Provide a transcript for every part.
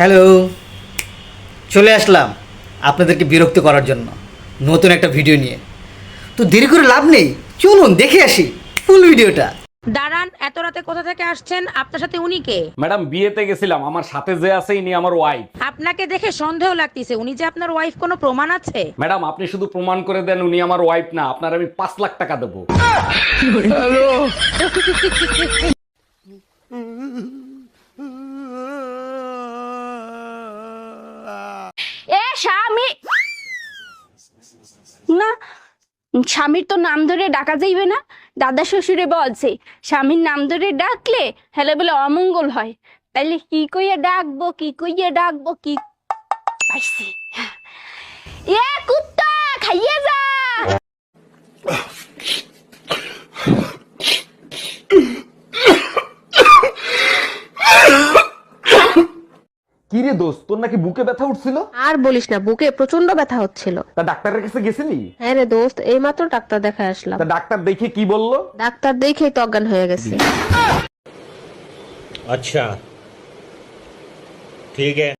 Hello চলে আসলাম আপনাদেরকে বিরক্ত করার জন্য নতুন একটা ভিডিও নিয়ে। তো দেরি করে লাভ নেই চলুন দেখে আসি ফুল ভিডিওটা। দাঁড়ান এত রাতে কোথা থেকে আসছেন? আপনার সাথে উনি কে? ম্যাডাম বিয়েতে গেছিলাম আমার সাথে যে আছে ইনি আমার ওয়াইফ আপনাকে দেখে সন্দেহ লাগতেছে উনি যে আপনার ওয়াইফ কোনো প্রমাণ আছে? ম্যাডাম আপনি শুধু প্রমাণ করে দেন উনি আমার ওয়াইফ না আপনার আমি পাঁচ লাখ টাকা দেবো। না, স্বামীর তো নাম ধরে ডাকা যাইবে না। দাদা শ্বশুরে বলছে, স্বামীর নাম ধরে ডাকলে, হেলে বলে অমঙ্গল হয়। তাইলে কি কইয়া ডাকবো, কি কইয়া ডাকবো, কি পাইছি। কি রে দোস্ত তোর নাকি বুকে ব্যথা উঠছিল? আর বলিস না বুকে প্রচণ্ড ব্যথা হচ্ছিল। তা ডাক্তারের কাছে গেছিলি? হ্যাঁ রে দোস্ত এই মাত্র ডাক্তার দেখা আসলাম। তা ডাক্তার দেখে কি বলল? ডাক্তার দেখে তো অজ্ঞান হয়ে গেছে। আচ্ছা ঠিক আছে।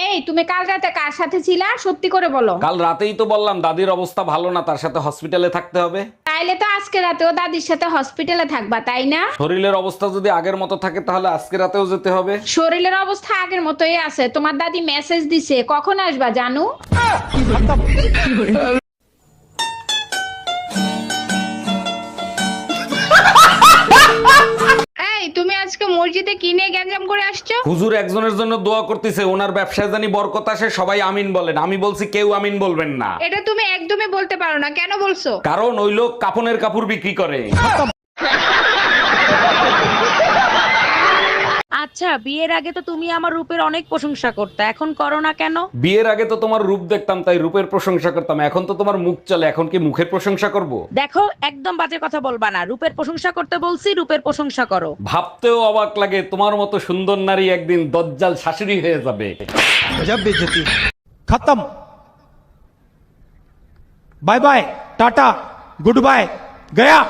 এই তুমি কাল রাতে কার সাথে ছিলা? সত্যি করে বলো। কাল রাতেই তো বললাম দাদির অবস্থা ভালো না তার সাথে হসপিটালে থাকতে হবে। তাইলে তো আজকে রাতেও দাদির সাথে হসপিটালে থাকবা তাই না? শরীরের অবস্থা যদি আগের মতো থাকে তাহলে আজকে রাতেও যেতে হবে। শরীরের অবস্থা আগের মতোই আছে। তোমার দাদি মেসেজ দিছে কখন আসবা জানু? আজকে মসজিদে কিনে গ্যাঞ্জাম করে আসছো? হুজুর একজনের জন্য দোয়া করতেছে ওনার ব্যবসায় জানি বরকত আসে সবাই আমিন বলেন। আমি বলছি কেউ আমিন বলবেন না। এটা তুমি একদমই বলতে পারো না কেন বলছো? কারণ ওই লোক কাপনের কাপড় বিক্রি করে। আচ্ছা বিয়ের আগে তো তুমি আমার রূপের অনেক প্রশংসা করতে এখন করো না কেন? বিয়ের আগে তো তোমার রূপ দেখতাম তাই রূপের প্রশংসা করতাম এখন তো তোমার মুখ চলে এখন কি মুখের প্রশংসা করব? দেখো একদম বাজে কথা বলবা না রূপের প্রশংসা করতে বলছি রূপের প্রশংসা করো। ভাবতেও অবাক লাগে তোমার মতো সুন্দর নারী একদিন দজ্জাল শাশুড়ি হয়ে যাবে। খতম। Bye bye tata good bye Gaya.